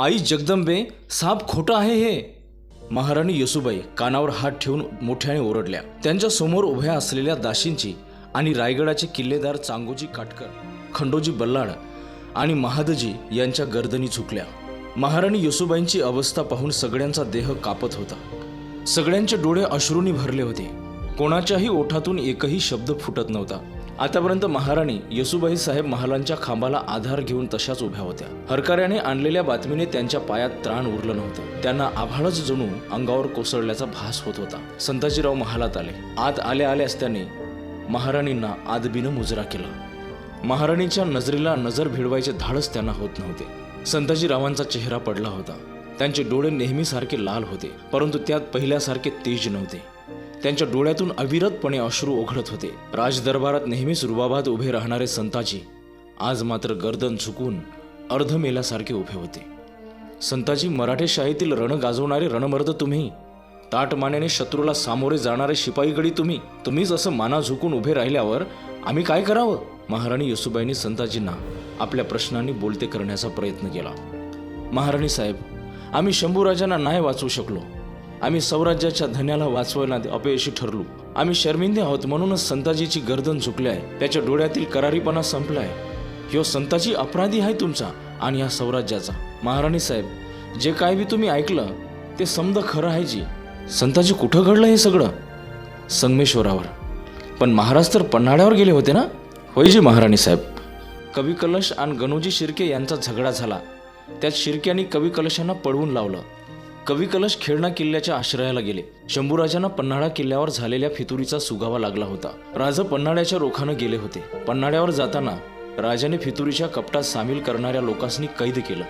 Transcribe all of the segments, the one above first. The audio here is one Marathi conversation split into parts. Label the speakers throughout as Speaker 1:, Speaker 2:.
Speaker 1: आई जगदंबे साप खोटं आहे हे. महाराणी येसुबाई कानावर हात ठेवून मोठ्याने ओरडल्या. त्यांच्यासमोर उभ्या असलेल्या दाशींची आणि रायगडाचे किल्लेदार चांगोजी काटकर खंडोजी बल्लाळ आणि महादजी यांच्या गर्दनी झुकल्या. महाराणी येसुबाईंची अवस्था पाहून सगळ्यांचा देह कापत होता. सगळ्यांचे डोळे अश्रूंनी भरले होते. कोणाच्याही ओठातून एकही शब्द फुटत नव्हता. आतापर्यंत महाराणी येसुबाई साहेब महालांच्या खांबाला आधार घेऊन तशाच उभ्या होत्या. हरकऱ्याने आणलेल्या बातमीने त्यांच्या पायात त्राण उरलं नव्हतं. त्यांना आभाळच जणू अंगावर कोसळल्याचा भास होत होता. संताजीराव महालात आले. आत आल्या आल्यास त्याने महाराणींना आदबीनं मुजरा केला. महाराणीच्या नजरेला नजर भिडवायचे धाडस त्यांना होत नव्हते. संताजीरावांचा चेहरा पडला होता. त्यांचे डोळे नेहमीसारखे लाल होते परंतु त्यात पहिल्यासारखे तेज नव्हते. त्यांच्या डोळ्यातून अविरतपणे अश्रू ओघळत होते. राजदरबारात नेहमीच रुबाबात उभे राहणारे संताजी आज मात्र गर्दन झुकून अर्ध मेल्यासारखे उभे होते. संताजी मराठे शाहीतील रण गाजवणारे रणमर्द तुम्ही ताटमानेने शत्रूला सामोरे जाणारे शिपाईगडी तुम्ही तुम्हीच असं माना झुकून उभे राहिल्यावर आम्ही काय करावं? महाराणी येसुबाईंनी संताजींना आपल्या प्रश्नांनी बोलते करण्याचा प्रयत्न केला. महाराणी साहेब आम्ही शंभूराजांना नाही वाचवू शकलो. आम्ही स्वराज्याच्या धन्याला वाचवायला अपयशी ठरलो. आम्ही शर्मिंदे आहोत म्हणूनच संताजीची गर्दन झुकली आहे. त्याच्या डोळ्यातील करारीपणा संपलाय ह्यो संताजी अपराधी आहे तुमचा आणि ह्या स्वराज्याचा. महाराणी साहेब जे काय बी तुम्ही ऐकलं ते समद खरं आहे जी. संताजी कुठं घडलं हे सगळं? संगमेश्वरावर. पण महाराज तर पन्हाळ्यावर गेले होते ना? होय जी महाराणी साहेब. कवी कलश आणि गणोजी शिर्के यांचा झगडा झाला. त्यात शिर्क्यांनी कवी कलशांना पळवून लावलं. कवी कलश खेळणा किल्ल्याच्या आश्रयाला गेले. शंभूराजांना पन्हाळा किल्ल्यावर झालेल्या फितुरीचा सुगावा लागला होता. राजा पन्हाळ्याच्या रोखानं गेले होते. पन्हाळ्यावर जाताना राजाने फितुरीच्या कपटात सामील करणाऱ्या लोकांनी कैद केलं.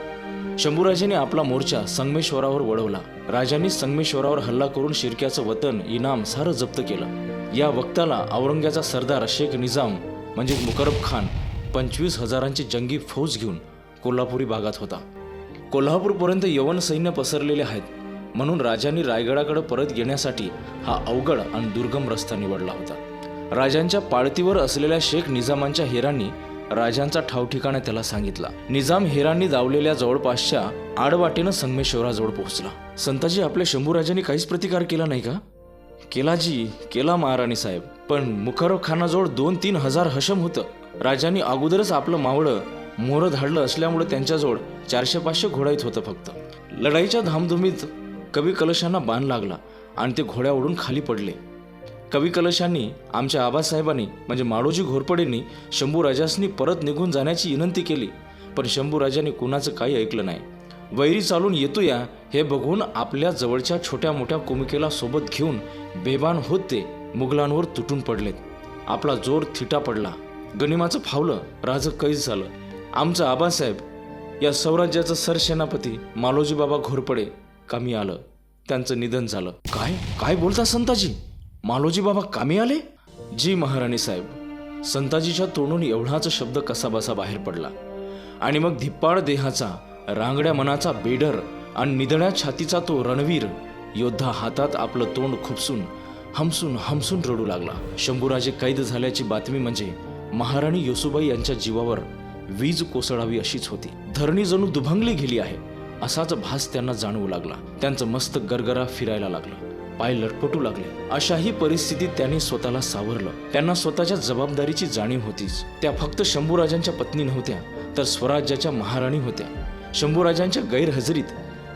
Speaker 1: शंभूराजाने आपला मोर्चा संगमेश्वरावर वळवला. राजांनी संगमेश्वरावर हल्ला करून शिर्क्याचं वतन इनाम सारं जप्त केलं. या वक्ताला औरंग्याचा सरदार शेख निजाम म्हणजे मुकरब खान पंचवीस हजारांची जंगी फौज घेऊन कोल्हापुरी भागात होता. कोल्हापूरपर्यंत यवन सैन्य पसरलेले आहेत. म्हणून राजांनी रायगडाकडे परत येण्यासाठी हा अवघड आणि दुर्गम रस्ता निवडला होता. राजांच्या पाळतीवर असलेल्या शेख निजामांच्या हेरांनी राजांचा ठावठिकाणा त्याला सांगितला. निजाम हेरांनी दावलेल्या जवळपासच्या आडवाटेनं संगमेश्वराजवळ पोहोचला. संताजी आपल्या शंभूराजांनी काहीच प्रतिकार केला नाही का? केला जी केला महाराणी साहेब. पण मुखरब खानाजवळ दोन तीन हजार हशम होतं. राजांनी अगोदरच आपलं मावळं मोरं धाडलं असल्यामुळे त्यांच्याजवळ चारशे पाचशे घोडाईत होतं फक्त. लढाईच्या धामधुमीत कवी कलशांना बाण लागला आणि ते घोड्या ओढून खाली पडले. कवी कलशांनी आमच्या आबासाहेबांनी म्हणजे माडोजी घोरपडेंनी शंभूराजासनी परत निघून जाण्याची विनंती केली पण शंभूराजांनी कुणाचं काही ऐकलं नाही. वैरी चालून येतो या हे बघून आपल्या जवळच्या छोट्या मोठ्या कुमिकेला सोबत घेऊन बेबान होत ते मुघलांवर तुटून पडलेत. आपला जोर थिटा पडला. गनिमाचं फावलं राज कैद झालं. आमचं आबासाहेब या स्वराज्याचं सरसेनापती मालोजीबाबा घोरपडे कामी आलं. त्यांचं निधन झालं. काय? काय बोलता संताजी? मालोजी बाबा कामी आले? जी महाराणी साहेब संताजीच्या तोंडून एवढाच शब्द कसाबसा बाहेर पडला. आणि मग धिप्पाड देहाचा रांगड्या मनाचा बेडर आणि निदण्या छातीचा तो रणवीर योद्धा हातात आपलं तोंड खुपसून हमसून हमसून रडू लागला. शंभूराजे कैद झाल्याची बातमी म्हणजे महाराणी योसुबाई यांच्या जीवावर वीज कोसळावी अशीच होती. धरणी जणू दुभंगली गेली आहे असाच भास त्यांना जाणवू लागला. त्यांचं मस्त गरगरा फिरायला लागलं. पाय लटपटू लागले. अशाही परिस्थितीत त्यांनी स्वतःला सावरलं. त्यांना स्वतःच्या जबाबदारीची जाणीव होतीच. त्या फक्त शंभूराजांच्या पत्नी नव्हत्या तर स्वराज्याच्या महाराणी होत्या. शंभूराजांच्या गैरहजेरीत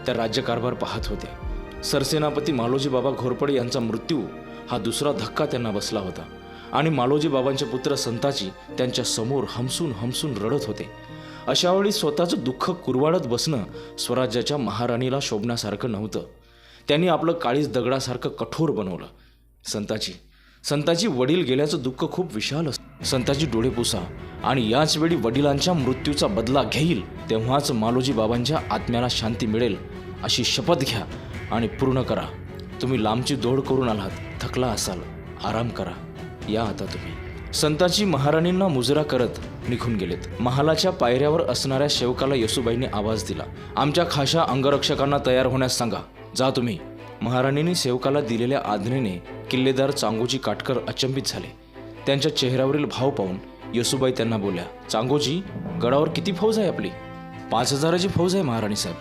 Speaker 1: त्या राज्यकारभार पाहत होत्या सरसेनापती मालोजी बाबा घोरपडे यांचा मृत्यू हा दुसरा धक्का त्यांना बसला होता. आणि मालोजी बाबांचे पुत्र संताजी त्यांच्यासमोर हमसून हमसून रडत होते. अशावेळी स्वतःचं दुःख कुरवाडत बसणं स्वराज्याच्या महाराणीला शोभण्यासारखं नव्हतं. त्यांनी आपलं काळीज दगडासारखं कठोर बनवलं. संताजी संताजी वडील गेल्याचं दुःख खूप विशाल असतं संताजी डोळे पुसा आणि याच वेळी वडिलांच्या मृत्यूचा बदला घेईल तेव्हाच मालोजी बाबांच्या आत्म्याला शांती मिळेल अशी शपथ घ्या आणि पूर्ण करा. तुम्ही लांबची दौड करून आलात थकला असाल आराम करा. या आता तुम्ही. संताजी महाराणींना मुजरा करत निघून गेलेत. महालाच्या पायऱ्यावर असणाऱ्या शेवकाला येसुबाईंनी आवाज दिला. आमच्या खाशा अंगरक्षकांना तयार होण्यास सांगा. जा तुम्ही. महाराणींनी सेवकाला दिलेल्या आज्ञेने किल्लेदार चांगोजी काटकर अचंबित झाले. त्यांच्या चेहऱ्यावरील भाव पाहून येसुबाई त्यांना बोलल्या चांगोजी गडावर किती फौज आहे आपली? पाच हजाराची फौज आहे महाराणी साहेब.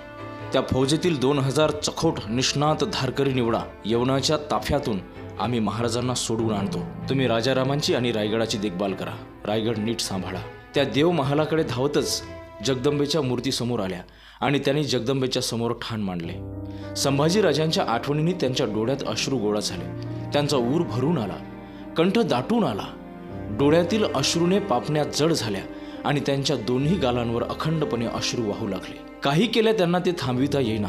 Speaker 1: त्या फौजेतील दोन हजार चखोट निष्णात धारकरी निवडा. यवनाच्या ताफ्यातून आम्ही महाराजांना सोडवून आणतो. तुम्ही राजारामांची आणि रायगडाची देखभाल करा. रायगड नीट सांभाळा. त्या देव महालाकडे धावतच जगदंबेच्या मूर्तीसमोर आल्या आणि त्यांनी जगदंबेच्या समोर ठाण मांडले. संभाजीराजांच्या आठवणींनी त्यांच्या डोळ्यात अश्रू गोळा झाले. त्यांचा ऊर भरून आला. कंठ दाटून आला. डोळ्यातील अश्रूने पापण्या जड झाल्या आणि त्यांच्या दोन्ही गालांवर अखंडपणे अश्रू वाहू लागले. काही केल्या त्यांना ते थांबविता येईना.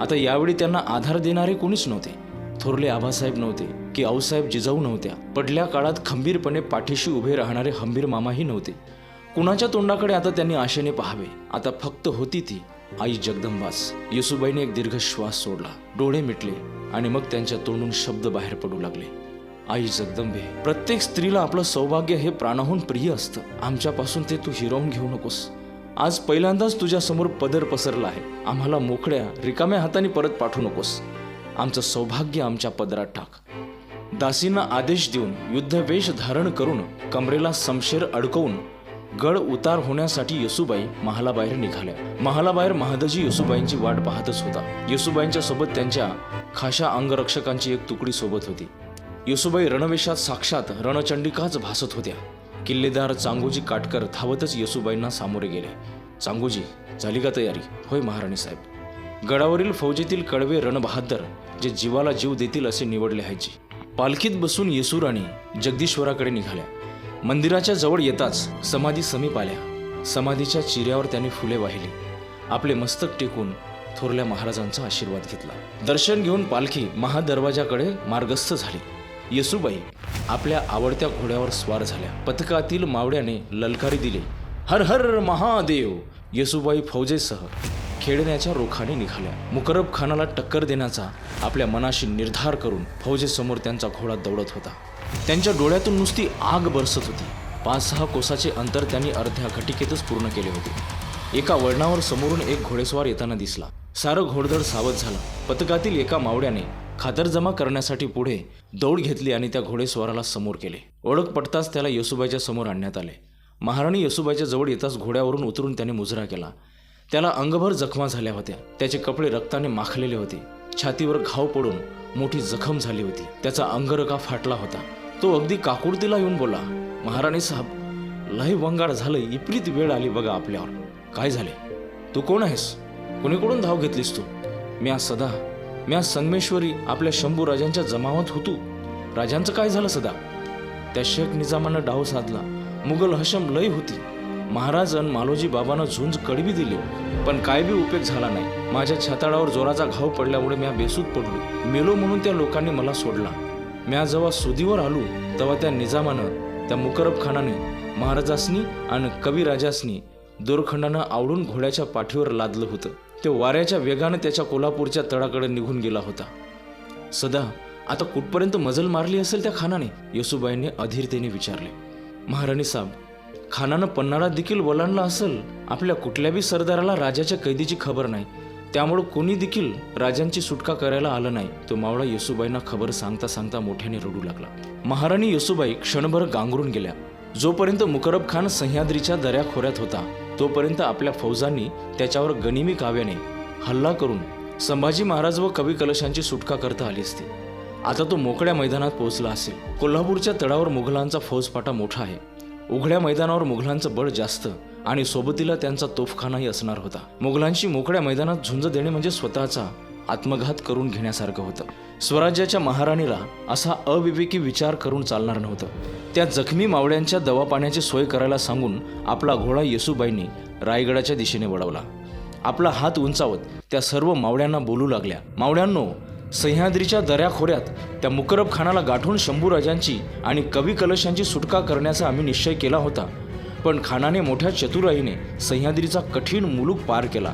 Speaker 1: आता यावेळी त्यांना आधार देणारे कोणीच नव्हते. थोरले आबासाहेब नव्हते की आऊसाहेब जिजाऊ नव्हत्या. पडल्या काळात खंबीरपणे पाठीशी उभे राहणारे हंबीर मामाही नव्हते. कुणाच्या तोंडाकडे आता त्यांनी आशेने पाहावे आता फक्त होती ती आई जगदंबास. येसुबाईने एक दीर्घ श्वास सोडला. डोळे मिटले आणि मग त्यांच्या तोंडून शब्द बाहेर पडू लागले. आई जगदंबे प्रत्येक स्त्रीला आपलं सौभाग्य हे प्राणाहून प्रिय असतं. आमच्यापासून ते तू हिरावून घेऊ नकोस. आज पहिल्यांदाच तुझ्या समोर पदर पसरला आहे. आम्हाला मोकळ्या रिकाम्या हाताने परत पाठवू नकोस. आमचं सौभाग्य आमच्या पदरात टाक. दासींना आदेश देऊन युद्धवेश धारण करून कमरेला समशेर अडकवून गड उतार होण्यासाठी येसुबाई महालाबाहेर निघाल्या. महालाबाहेर महादजी येसुबाईंची वाट पाहतच होता. येसुबाईंच्या सोबत त्यांच्या खाशा अंगरक्षकांची एक तुकडी सोबत होती. येसुबाई रणवेशात साक्षात रणचंडिकाच भासत होत्या. किल्लेदार चांगोजी काटकर धावतच येसुबाईंना सामोरे गेले. चांगोजी झाली का तयारी? होय महाराणी साहेब. गडावरील फौजेतील कडवे रणबहादर जे जीवाला जीव देतील असे निवडले आहेत पालखीत बसून येसुराणी जगदीश्वराकडे निघाल्या. मंदिराच्या जवळ येताच समाधी समीप आल्या. समाधीच्या चिऱ्यावर त्यांनी फुले वाहिली. आपले मस्तक टेकून थोरल्या महाराजांचा आशीर्वाद घेतला. दर्शन घेऊन पालखी महादरवाजाकडे मार्गस्थ झाली. येसुबाई आपल्या आवडत्या घोड्यावर स्वार झाल्या. पथकातील मावड्याने ललकारी दिले. हर हर महादेव! येसुबाई फौजेसह खेळण्याच्या रोखाने निघाल्या. मुकरब खानाला टक्कर देण्याचा आपल्या मनाशी निर्धार करून फौजेसमोर त्यांचा घोडा दौडत होता. त्यांच्या डोळ्यातून नुसती आग बरसत होती. पाच सहा कोसाचे अंतर त्यांनी अर्ध्या घटिकेतच पूर्ण केले होते. एका वळणावर समोरून एक घोडेस्वार येताना दिसला. सारं घोडदळ सावध झालं. पथकातील एका मावड्याने खातरजमा करण्यासाठी पुढे दौड घेतली आणि त्या घोडेस्वाराला समोर केले. ओळख पडताच त्याला येसुबाईच्या समोर आणण्यात आले. महाराणी येसुबाईच्या जवळ येताच घोड्यावरून उतरून त्याने मुजरा केला. त्याला अंगभर जखमा झाल्या होत्या. त्याचे कपडे रक्ताने माखलेले होते. छातीवर घाव पडून मोठी जखम झाली होती. त्याचा अंगरका फाटला होता. तो अगदी काकुडतीला येऊन बोला महाराणी साहेब लय वंगाड झालं इपरीत वेळ आली बघा आपल्यावर. काय झाले? तू कोण आहेस? कुणीकडून धाव घेतलीस तू? मी आज सदा मी आज संगमेश्वरी आपल्या शंभू राजांच्या जमावात होतो. राजांचं काय झालं सदा? त्या शेख निजामानं डाव साधला. मुघल हशम लय होती. महाराजन मालोजी बाबांना झुंज कडवी दिली. पण काय बी उपयोग झाला नाही. माझ्या छताळावर जोराचा घाव पडल्यामुळे म्या बेसूत पडलो. मेलो म्हणून त्या लोकांनी मला सोडला. म्या जेव्हा सुदीवर आलो तेव्हा त्या निजामानं त्या मुकरब खानाने महाराजासनी आणि कविराजासनी दोरखंडानं आवडून घोड्याच्या पाठीवर लादलं होतं. ते वाऱ्याच्या वेगानं त्याच्या कोल्हापूरच्या तळाकडे निघून गेला होता. सदा आता कुठपर्यंत मजल मारली असेल त्या खानाने? येसुबाईंनी अधीरतेने विचारले. महाराणी साहेब खानानं पन्नाळा देखील वलांडला असेल आपल्या कुठल्याबी सरदाराला राजाच्या कैदीची खबर नाही. त्यामुळं कोणी देखील राजांची सुटका करायला आलं नाही. तो मावळा येसुबाईंना खबर सांगता सांगता मोठ्याने रडू लागला. महाराणी येसुबाई क्षणभर गांगरून गेल्या. जोपर्यंत मुकरब खान सह्याद्रीच्या दऱ्याखोऱ्यात होता तोपर्यंत आपल्या फौजांनी त्याच्यावर गनिमी काव्याने हल्ला करून संभाजी महाराज व कवी कलशांची सुटका करता आली असती. आता तो मोकळ्या मैदानात पोहोचला असेल. कोल्हापूरच्या तळावर मुघलांचा फौजपाटा मोठा आहे. उघड्या मैदानावर मुघलांचं बळ जास्त आणि सोबतीला त्यांचा तोफखानाही असणार होता. मुघलांशी मोकळ्या मैदानात झुंज देणे म्हणजे स्वतःचा आत्मघात करून घेण्यासारखं होतं. स्वराज्याच्या महाराणीला असा अविवेकी विचार करून चालणार नव्हतं. त्या जखमी मावळ्यांच्या दवापाण्याची सोय करायला सांगून आपला घोडा येसुबाईंनी रायगडाच्या दिशेने वळवला. आपला हात उंचावत त्या सर्व मावळ्यांना बोलू लागल्या. मावळ्यांनो सह्याद्रीच्या दऱ्याखोऱ्यात त्या मुकरब खानाला गाठून शंभूराजांची आणि कवी कलशांची सुटका करण्याचा आम्ही निश्चय केला होता. पण खानाने मोठ्या चतुराईने सह्याद्रीचा कठीण मुलूक पार केला.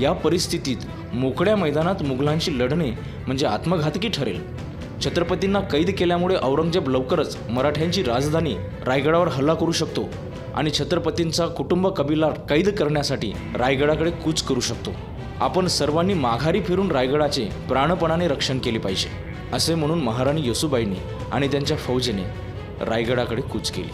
Speaker 1: या परिस्थितीत मोकळ्या मैदानात मुघलांशी लढणे म्हणजे आत्मघातकी ठरेल. छत्रपतींना कैद केल्यामुळे औरंगजेब लवकरच मराठ्यांची राजधानी रायगडावर हल्ला करू शकतो आणि छत्रपतींचा कुटुंब कबीला कैद करण्यासाठी रायगडाकडे कूच करू शकतो. आपण सर्वांनी माघारी फिरून रायगडाचे प्राणपणाने रक्षण केले पाहिजे असे म्हणून महाराणी येसुबाईंनी आणि त्यांच्या फौजेने रायगडाकडे कूच केली.